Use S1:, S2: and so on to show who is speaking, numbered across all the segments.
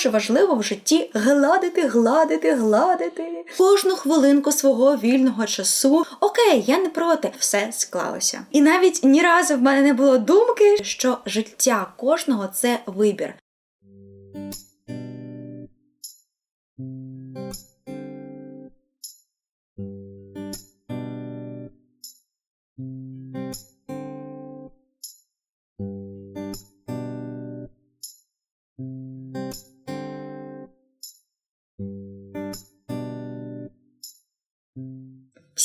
S1: дуже важливо в житті гладити, гладити, гладити кожну хвилинку свого вільного часу. Окей, я не проти, все склалося. І навіть ні разу в мене не було думки, що життя кожного це вибір.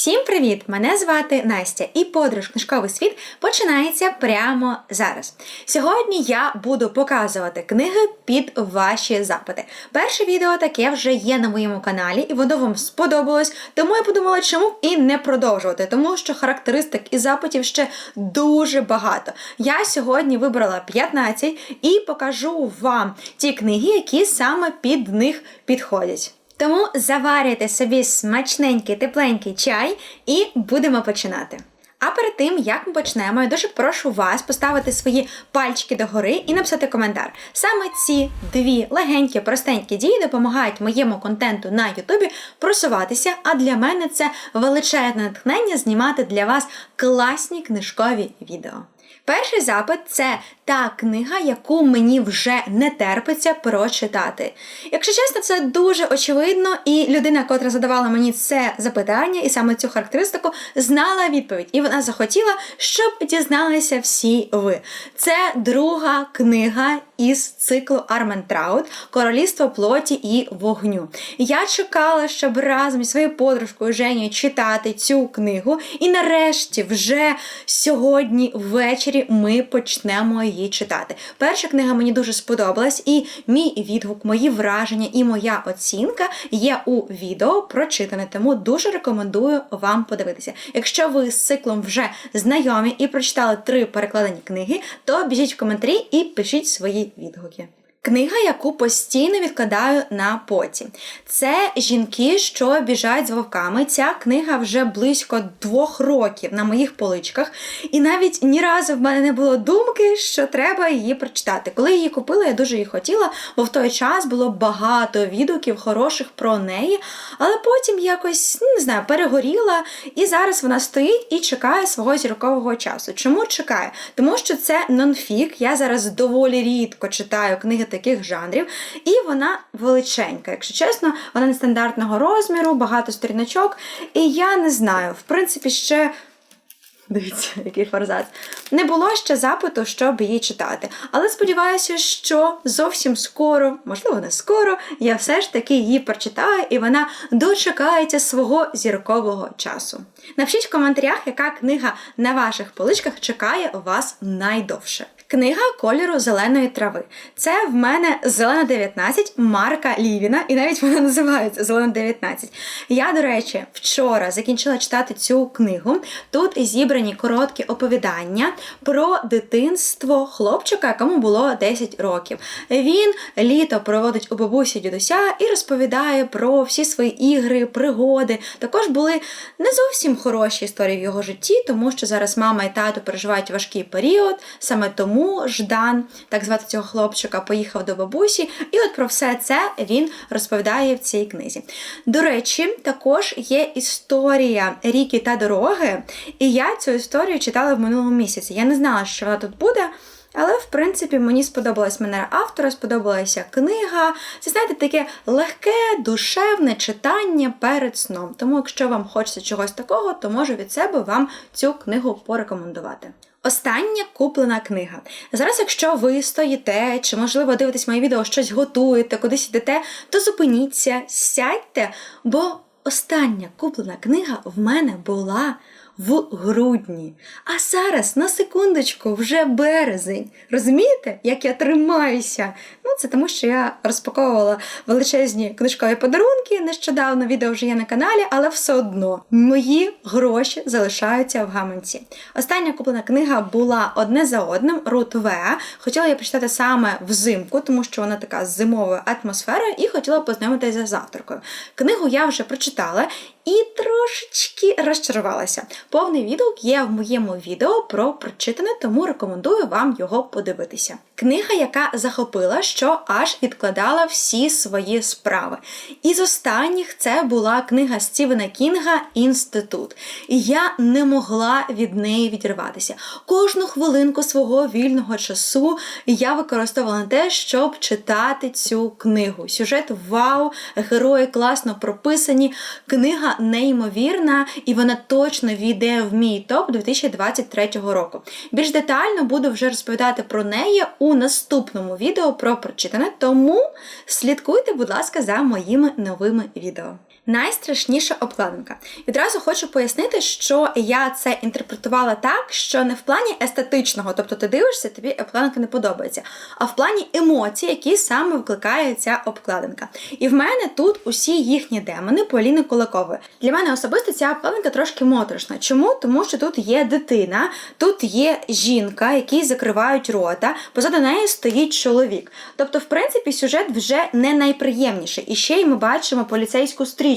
S1: Всім привіт! Мене звати Настя, і подорож книжковий світ починається прямо зараз. Сьогодні я буду показувати книги під ваші запити. Перше відео таке вже є на моєму каналі, і воно вам сподобалось, тому я подумала, чому і не продовжувати, тому що характеристик і запитів ще дуже багато. Я сьогодні вибрала 15 і покажу вам ті книги, які саме під них підходять. Тому заварюйте собі смачненький тепленький чай і будемо починати. А перед тим, як ми почнемо, я дуже прошу вас поставити свої пальчики догори і написати коментар. Саме ці дві легенькі, простенькі дії допомагають моєму контенту на Ютубі просуватися, а для мене це величезне натхнення знімати для вас класні книжкові відео. Перший запит це та книга, яку мені вже не терпиться прочитати. Якщо чесно, це дуже очевидно, і людина, котра задавала мені це запитання, і саме цю характеристику, знала відповідь. І вона захотіла, щоб дізналися всі ви. Це друга книга із циклу Армен Траут Королівство плоті і вогню. Я чекала, щоб разом зі своєю подружкою Женєю читати цю книгу, і нарешті, вже сьогодні ввечері, ми почнемо її читати. Перша книга мені дуже сподобалась, і мій відгук, мої враження і моя оцінка є у відео прочитане, тому дуже рекомендую вам подивитися. Якщо ви з циклом вже знайомі і прочитали три перекладені книги, то біжіть в коментарі і пишіть свої відгуки. Книга, яку постійно відкладаю на потім. Це жінки, що біжать з вовками. Ця книга вже близько двох років на моїх поличках, і навіть ні разу в мене не було думки, що треба її прочитати. Коли її купила, я дуже її хотіла, бо в той час було багато відгуків хороших про неї, але потім якось ну, не знаю, перегоріла, і зараз вона стоїть і чекає свого зіркового часу. Чому чекає? Тому що це нонфік. Я зараз доволі рідко читаю книги таких жанрів, і вона величенька. Якщо чесно, вона нестандартного розміру, багато сторіночок. І я не знаю, в принципі, ще. Дивіться, який форзац. Не було ще запиту, щоб її читати. Але сподіваюся, що зовсім скоро, можливо, не скоро, я все ж таки її прочитаю, і вона дочекається свого зіркового часу. Напишіть в коментарях, яка книга на ваших поличках чекає вас найдовше. Книга кольору зеленої трави. Це в мене зелена 19 Марка Лівіна, і навіть вона називається Зелена 19. Я, до речі, вчора закінчила читати цю книгу. Тут зібрані короткі оповідання про дитинство хлопчика, якому було 10 років. Він літо проводить у бабусі дідуся і розповідає про всі свої ігри, пригоди. Також були не зовсім хороші історії в його житті, тому що зараз мама і тато переживають важкий період, саме тому. Ждан, так звати цього хлопчика, поїхав до бабусі, і от про все це він розповідає в цій книзі. До речі, також є історія ріки та дороги, і я цю історію читала в минулому місяці. Я не знала, що вона тут буде. Але, в принципі, мені сподобалась манера автора, сподобалася книга. Це, знаєте, таке легке, душевне читання перед сном. Тому, якщо вам хочеться чогось такого, то можу від себе вам цю книгу порекомендувати. Остання куплена книга. Зараз, якщо ви стоїте, чи, можливо, дивитесь моє відео, щось готуєте, кудись йдете, то зупиніться, сядьте, бо остання куплена книга в мене була в грудні. А зараз, на секундочку, вже березень. Розумієте, як я тримаюся? Ну, це тому, що я розпаковувала величезні книжкові подарунки. Нещодавно відео вже є на каналі, але все одно мої гроші залишаються в гаманці. Остання куплена книга була одне за одним Рут В. Хотіла я прочитати саме взимку, тому що вона така з зимовою атмосферою, і хотіла познайомитися з авторкою. Книгу я вже прочитала і трошечки розчарувалася. Повний відгук є в моєму відео про прочитане, тому рекомендую вам його подивитися. Книга, яка захопила, що аж відкладала всі свої справи. І з останніх це була книга Стівена Кінга Інститут. І я не могла від неї відірватися. Кожну хвилинку свого вільного часу я використовувала на те, щоб читати цю книгу. Сюжет вау, герої класно прописані. Книга неймовірна, і вона точно війде в мій топ 2023 року. Більш детально буду вже розповідати про неї у наступному відео про прочитане, тому слідкуйте, будь ласка, за моїми новими відео. Найстрашніша обкладинка. Відразу хочу пояснити, що я це інтерпретувала так, що не в плані естетичного, тобто ти дивишся, тобі обкладинка не подобається, а в плані емоцій, які саме викликає ця обкладинка. І в мене тут усі їхні демони Поліни Кулакової. Для мене особисто ця обкладинка трошки моторошна. Чому? Тому що тут є дитина, тут є жінка, які закривають рота, позаду неї стоїть чоловік. Тобто, в принципі, сюжет вже не найприємніший. І ще й ми бачимо поліцейську стрічку.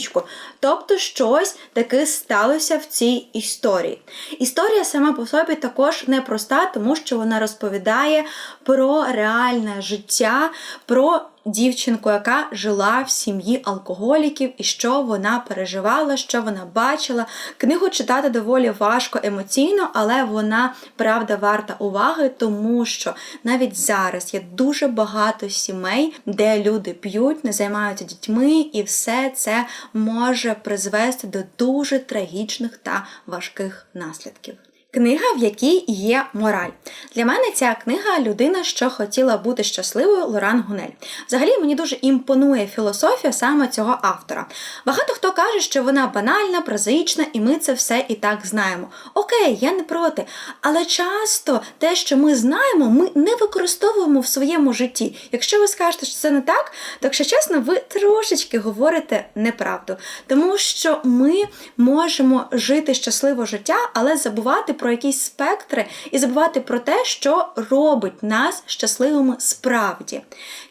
S1: Тобто, щось таке сталося в цій історії. Історія сама по собі також непроста, тому що вона розповідає про реальне життя, про дівчинку, яка жила в сім'ї алкоголіків, і що вона переживала, що вона бачила. Книгу читати доволі важко емоційно, але вона правда варта уваги, тому що навіть зараз є дуже багато сімей, де люди п'ють, не займаються дітьми, і все це може призвести до дуже трагічних та важких наслідків. Книга, в якій є мораль. Для мене ця книга людина, що хотіла бути щасливою Лоран Гунель. Взагалі мені дуже імпонує філософія саме цього автора. Багато хто каже, що вона банальна, прозаїчна, і ми це все і так знаємо. Окей, я не проти. Але часто те, що ми знаємо, ми не використовуємо в своєму житті. Якщо ви скажете, що це не так, то якщо чесно, ви трошечки говорите неправду. Тому що ми можемо жити щасливе життя, але забувати про якісь спектри і забувати про те, що робить нас щасливими справді.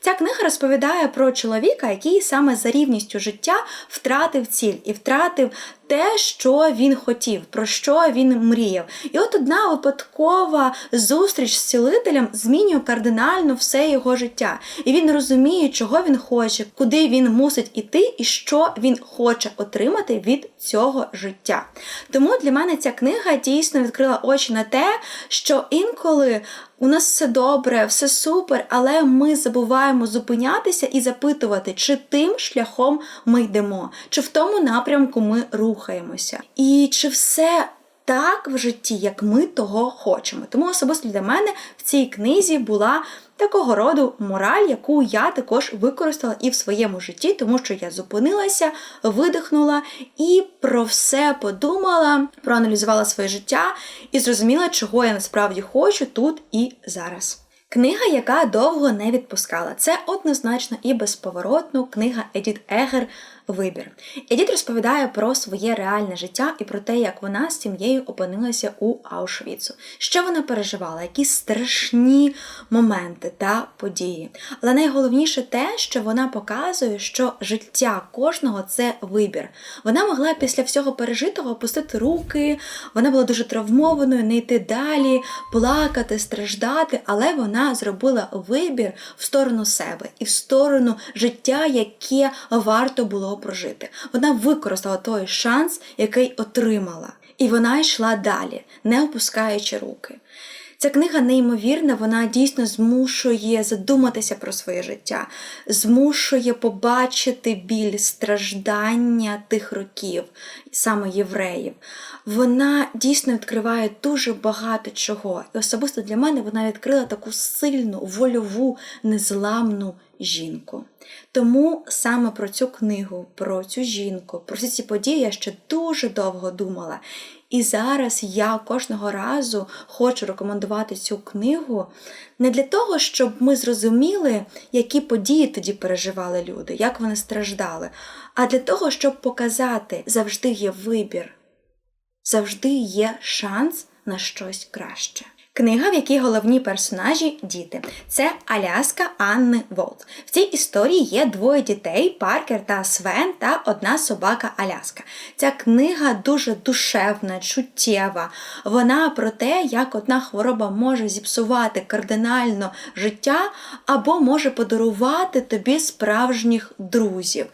S1: Ця книга розповідає про чоловіка, який саме за рівністю життя втратив ціль і втратив те, що він хотів, про що він мріяв. І от одна випадкова зустріч з цілителем змінює кардинально все його життя. І він розуміє, чого він хоче, куди він мусить іти, і що він хоче отримати від цього життя. Тому для мене ця книга дійсно відкрила очі на те, що інколи. У нас все добре, все супер, але ми забуваємо зупинятися і запитувати, чи тим шляхом ми йдемо, чи в тому напрямку ми рухаємося, і чи все так в житті, як ми того хочемо. Тому особисто для мене в цій книзі була такого роду мораль, яку я також використала і в своєму житті, тому що я зупинилася, видихнула і про все подумала, проаналізувала своє життя і зрозуміла, чого я насправді хочу тут і зараз. Книга, яка довго не відпускала, це однозначно і безповоротно книга Едіт Егер Вибір. Едіт розповідає про своє реальне життя і про те, як вона з сім'єю опинилася у Аушвіцу, що вона переживала, які страшні моменти та події. Але найголовніше те, що вона показує, що життя кожного це вибір. Вона могла після всього пережитого опустити руки, вона була дуже травмованою, не йти далі, плакати, страждати, але вона зробила вибір в сторону себе і в сторону життя, яке варто було прожити. Вона використала той шанс, який отримала, і вона йшла далі, не опускаючи руки. Ця книга неймовірна, вона дійсно змушує задуматися про своє життя, змушує побачити біль страждання тих років, саме євреїв. Вона дійсно відкриває дуже багато чого. І особисто для мене вона відкрила таку сильну, вольову, незламну жінку. Тому саме про цю книгу, про цю жінку, про всі ці події я ще дуже довго думала. І зараз я кожного разу хочу рекомендувати цю книгу не для того, щоб ми зрозуміли, які події тоді переживали люди, як вони страждали, а для того, щоб показати, завжди є вибір, завжди є шанс на щось краще. Книга, в якій головні персонажі діти. Це Аляска Анни Волт. В цій історії є двоє дітей: Паркер та Свен, та одна собака Аляска. Ця книга дуже душевна, чуттєва. Вона про те, як одна хвороба може зіпсувати кардинально життя або може подарувати тобі справжніх друзів.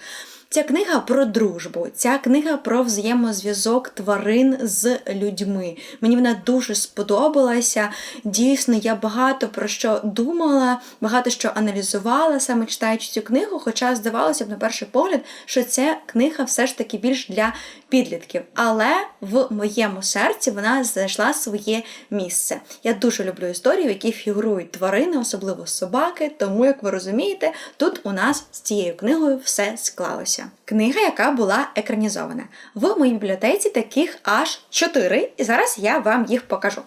S1: Ця книга про дружбу, ця книга про взаємозв'язок тварин з людьми. Мені вона дуже сподобалася. Дійсно, я багато про що думала, багато що аналізувала, саме читаючи цю книгу, хоча здавалося б, на перший погляд, що ця книга все ж таки більш для підлітків. Але в моєму серці вона знайшла своє місце. Я дуже люблю історії, в яких фігурують тварини, особливо собаки. Тому, як ви розумієте, тут у нас з цією книгою все склалося. Книга, яка була екранізована. В моїй бібліотеці таких аж чотири, і зараз я вам їх покажу.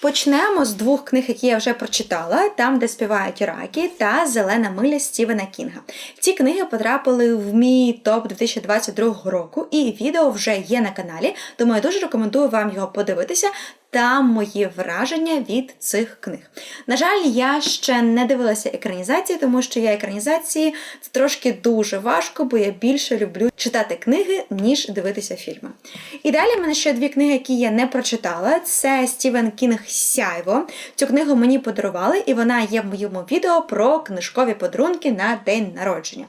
S1: Почнемо з двох книг, які я вже прочитала, там, де співають раки, та Зелена миля Стівена Кінга. Ці книги потрапили в мій топ 2022 року, і відео вже є на каналі, тому я дуже рекомендую вам його подивитися та мої враження від цих книг. На жаль, я ще не дивилася екранізації, тому що я екранізації це трошки дуже важко, бо я більше люблю читати книги, ніж дивитися фільми. І далі в мене ще дві книги, які я не прочитала. Це Стівен Кінг Сяйво. Цю книгу мені подарували, і вона є в моєму відео про книжкові подарунки на день народження.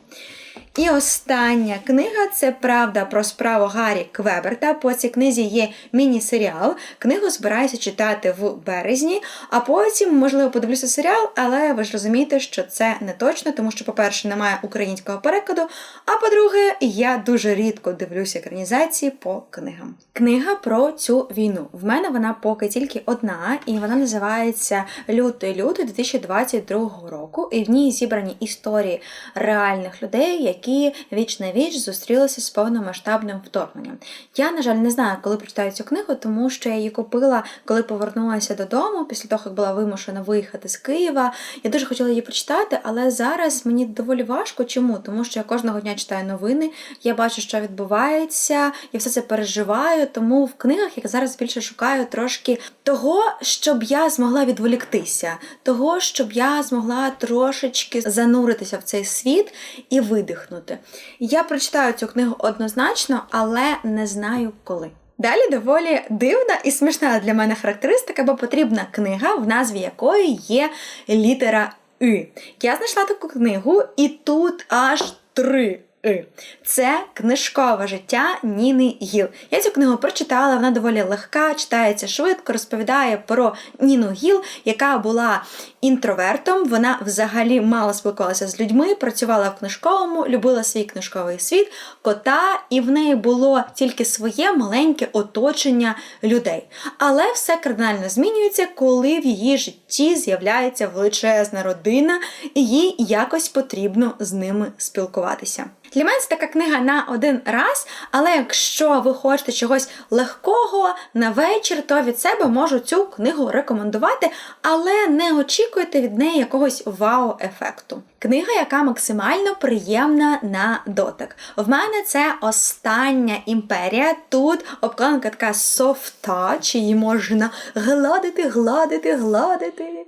S1: І остання книга це правда про справу Гаррі Квеберта. По цій книзі є міні-серіал. Книгу збираюся читати в березні, а потім, можливо, подивлюся серіал, але ви ж розумієте, що це не точно, тому що, по-перше, немає українського перекладу. А по-друге, я дуже рідко дивлюся екранізації по книгам. Книга про цю війну. В мене вона поки тільки одна, і вона називається Лютий-лютий 2022 року. І в ній зібрані історії реальних людей, які які віч на віч зустрілися з повномасштабним вторгненням. Я, на жаль, не знаю, коли прочитаю цю книгу, тому що я її купила, коли повернулася додому, після того, як була вимушена виїхати з Києва. Я дуже хотіла її прочитати, але зараз мені доволі важко. Чому? Тому що я кожного дня читаю новини, я бачу, що відбувається, я все це переживаю. Тому в книгах я зараз більше шукаю трошки того, щоб я змогла відволіктися, того, щоб я змогла трошечки зануритися в цей світ і видихнути видихнути. Я прочитаю цю книгу однозначно, але не знаю коли. Далі доволі дивна і смішна для мене характеристика, бо потрібна книга, в назві якої є літера И. Я знайшла таку книгу, і тут аж три. И. Це книжкове життя Ніни Гіл. Я цю книгу прочитала, вона доволі легка, читається швидко, розповідає про Ніну Гіл, яка була інтровертом. Вона взагалі мало спілкувалася з людьми, працювала в книжковому, любила свій книжковий світ, кота, і в неї було тільки своє маленьке оточення людей. Але все кардинально змінюється, коли в її житті з'являється величезна родина, і їй якось потрібно з ними спілкуватися. Для мене це така книга на один раз, але якщо ви хочете чогось легкого на вечір, то від себе можу цю книгу рекомендувати, але не очікуйте від неї якогось вау-ефекту. Книга, яка максимально приємна на дотик. В мене це остання імперія. Тут обкладинка така soft touch, її можна гладити, гладити, гладити.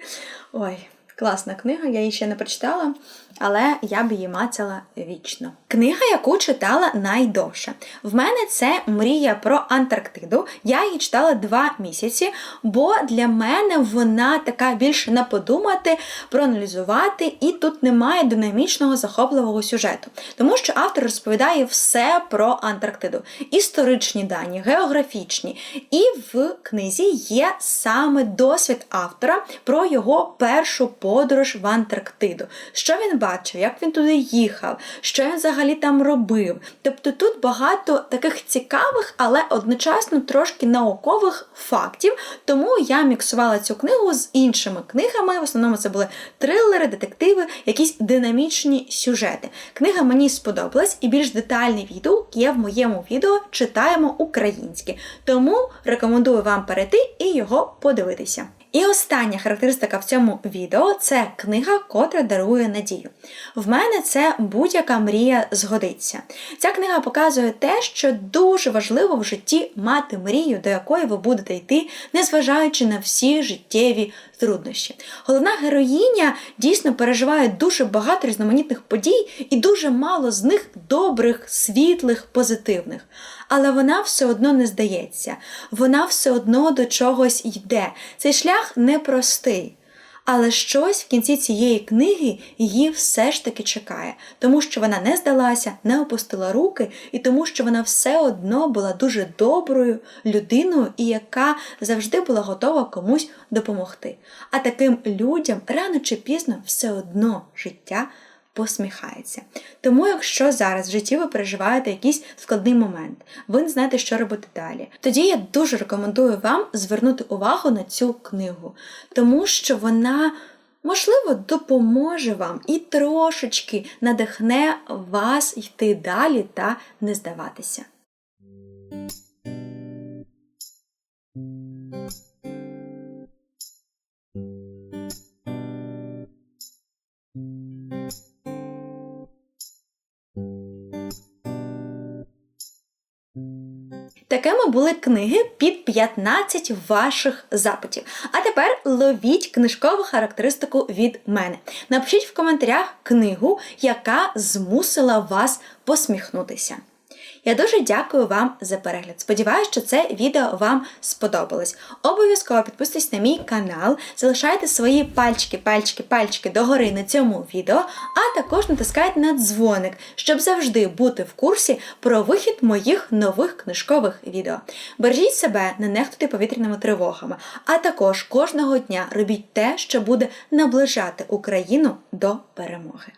S1: Ой. Класна книга, я її ще не прочитала, але я б її мацала вічно. Книга, яку читала найдовше. В мене це мрія про Антарктиду. Я її читала два місяці, бо для мене вона така більше на подумати, проаналізувати, і тут немає динамічного захопливого сюжету. Тому що автор розповідає все про Антарктиду. Історичні дані, географічні. І в книзі є саме досвід автора про його першу подорож в Антарктиду. Що він бачив, як він туди їхав, що він взагалі там робив. Тобто тут багато таких цікавих, але одночасно трошки наукових фактів. Тому я міксувала цю книгу з іншими книгами. В основному це були трилери, детективи, якісь динамічні сюжети. Книга мені сподобалась, і більш детальний відео є в моєму відео Читаємо українське. Тому рекомендую вам перейти і його подивитися. І остання характеристика в цьому відео це книга, котра дарує надію. В мене це будь-яка мрія згодиться. Ця книга показує те, що дуже важливо в житті мати мрію, до якої ви будете йти, незважаючи на всі життєві труднощі. Головна героїня дійсно переживає дуже багато різноманітних подій і дуже мало з них добрих, світлих, позитивних. Але вона все одно не здається, вона все одно до чогось йде. Цей шлях непростий. Але щось в кінці цієї книги її все ж таки чекає, тому що вона не здалася, не опустила руки, і тому, що вона все одно була дуже доброю людиною і яка завжди була готова комусь допомогти. А таким людям рано чи пізно все одно життя посміхається. Тому, якщо зараз в житті ви переживаєте якийсь складний момент, ви не знаєте, що робити далі, тоді я дуже рекомендую вам звернути увагу на цю книгу, тому що вона. Можливо, допоможе вам і трошечки надихне вас йти далі та не здаватися. Такими були книги під 15 ваших запитів. А тепер ловіть книжкову характеристику від мене. Напишіть в коментарях книгу, яка змусила вас посміхнутися. Я дуже дякую вам за перегляд. Сподіваюсь, що це відео вам сподобалось. Обов'язково підписуйтесь на мій канал, залишайте свої пальчики, пальчики, пальчики догори на цьому відео, а також натискайте на дзвоник, щоб завжди бути в курсі про вихід моїх нових книжкових відео. Бережіть себе, не нехтуйте повітряними тривогами, а також кожного дня робіть те, що буде наближати Україну до перемоги.